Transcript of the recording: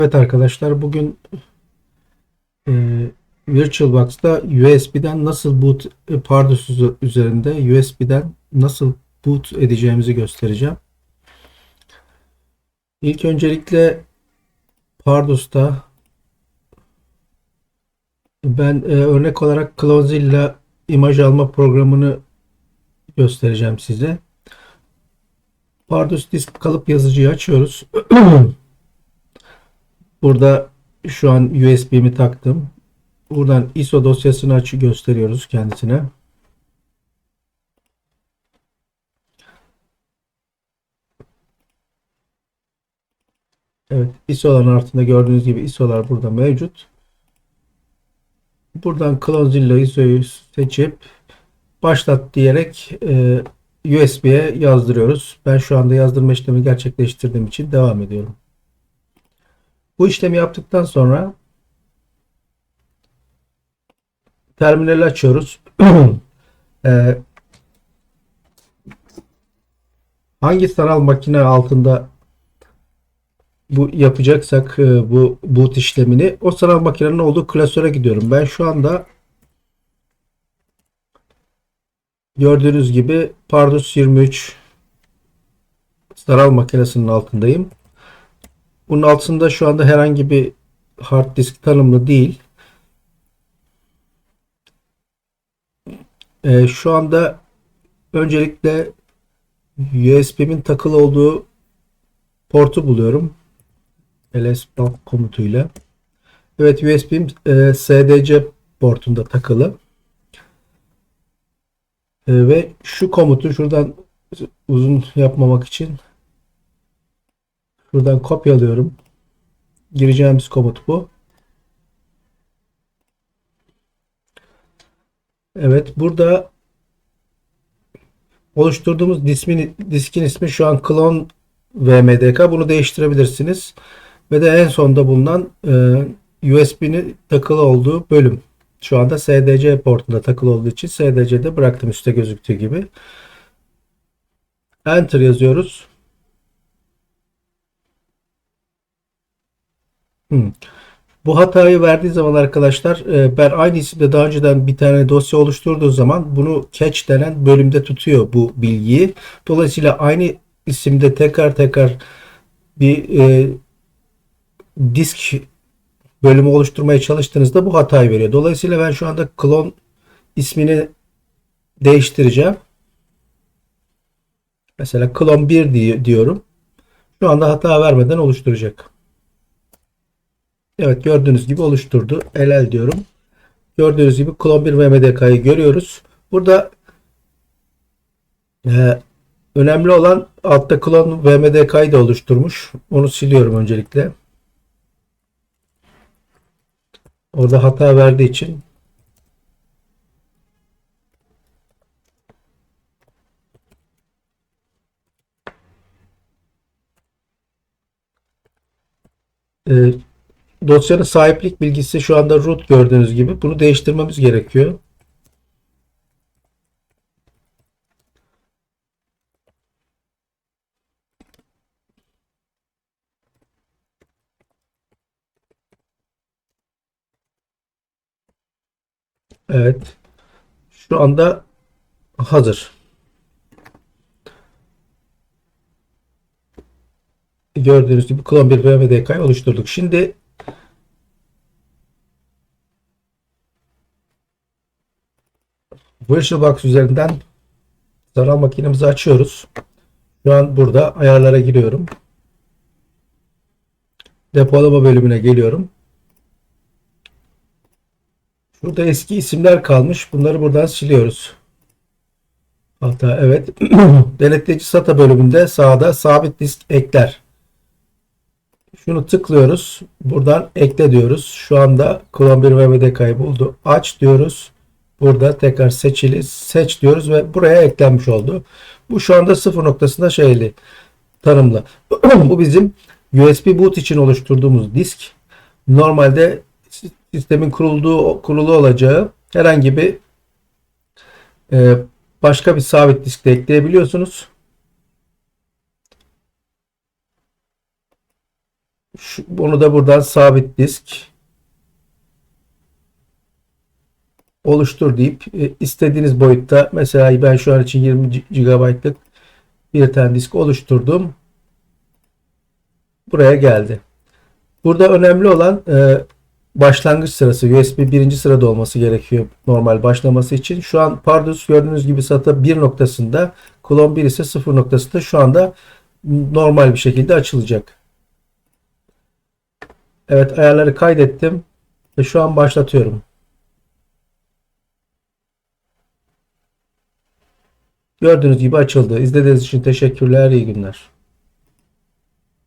Evet arkadaşlar bugün e, VirtualBox'ta USB'den nasıl boot e, Pardus üze- üzerinde USB'den nasıl boot edeceğimizi göstereceğim. İlk öncelikle Pardus'ta ben e, örnek olarak Clozilla imaj alma programını göstereceğim size. Pardus disk kalıp yazıcıyı açıyoruz. Burada şu an USB'mi taktım. Buradan ISO dosyasını açı gösteriyoruz kendisine. Evet, ISO'ların altında gördüğünüz gibi ISO'lar burada mevcut. Buradan Clozilla ISO'yu seçip başlat diyerek e, USB'ye yazdırıyoruz. Ben şu anda yazdırma işlemi gerçekleştirdiğim için devam ediyorum. Bu işlemi yaptıktan sonra terminali açıyoruz. Ee, hangi sanal makine altında bu yapacaksak e, bu boot işlemini o sanal makinenin olduğu klasöre gidiyorum. Ben şu anda gördüğünüz gibi Pardus 23 sanal makinesinin altındayım. Bunun altında şu anda herhangi bir hard disk tanımlı değil. Ee, şu anda öncelikle USB'min takılı olduğu portu buluyorum. ls komutuyla. Evet USB'm e, SDC portunda takılı. E, ve şu komutu şuradan uzun yapmamak için Buradan kopyalıyorum. Gireceğimiz komut bu. Evet burada oluşturduğumuz diskin, diskin ismi şu an clone vmdk. Bunu değiştirebilirsiniz. Ve de en sonda bulunan e, USB'nin takılı olduğu bölüm. Şu anda SDC portunda takılı olduğu için SDC'de bıraktım üstte gözüktüğü gibi. Enter yazıyoruz. Hmm. Bu hatayı verdiği zaman arkadaşlar e, ben aynı isimde daha önceden bir tane dosya oluşturduğu zaman bunu catch denen bölümde tutuyor bu bilgiyi. Dolayısıyla aynı isimde tekrar tekrar bir e, disk bölümü oluşturmaya çalıştığınızda bu hatayı veriyor. Dolayısıyla ben şu anda clone ismini değiştireceğim. Mesela clone 1 diye, diyorum. Şu anda hata vermeden oluşturacak. Evet gördüğünüz gibi oluşturdu. LL diyorum. Gördüğünüz gibi Clone 1 ve görüyoruz. Burada e, önemli olan altta Clone ve MDK'yı da oluşturmuş. Onu siliyorum öncelikle. Orada hata verdiği için e, dosyanın sahiplik bilgisi şu anda root gördüğünüz gibi. Bunu değiştirmemiz gerekiyor. Evet. Şu anda hazır. Gördüğünüz gibi Clone 1 ve MDK'yı oluşturduk. Şimdi VirtualBox üzerinden sanal makinemizi açıyoruz. Şu an burada ayarlara giriyorum. Depolama bölümüne geliyorum. Burada eski isimler kalmış. Bunları buradan siliyoruz. Hatta evet. Denetleyici SATA bölümünde sağda sabit disk ekler. Şunu tıklıyoruz. Buradan ekle diyoruz. Şu anda Chrome 1 ve MDK'yı buldu. Aç diyoruz. Burada tekrar seçili seç diyoruz ve buraya eklenmiş oldu. Bu şu anda sıfır noktasında şeyli tanımlı. Bu bizim USB boot için oluşturduğumuz disk. Normalde sistemin kurulduğu kurulu olacağı herhangi bir e, başka bir sabit disk de ekleyebiliyorsunuz. Şu, bunu da buradan sabit disk oluştur deyip e, istediğiniz boyutta mesela ben şu an için 20 GB'lık bir tane disk oluşturdum. Buraya geldi. Burada önemli olan e, başlangıç sırası USB birinci sırada olması gerekiyor normal başlaması için. Şu an Pardus gördüğünüz gibi SATA 1 noktasında Clone 1 ise 0 noktasında şu anda normal bir şekilde açılacak. Evet ayarları kaydettim ve şu an başlatıyorum. Gördüğünüz gibi açıldı. İzlediğiniz için teşekkürler. İyi günler.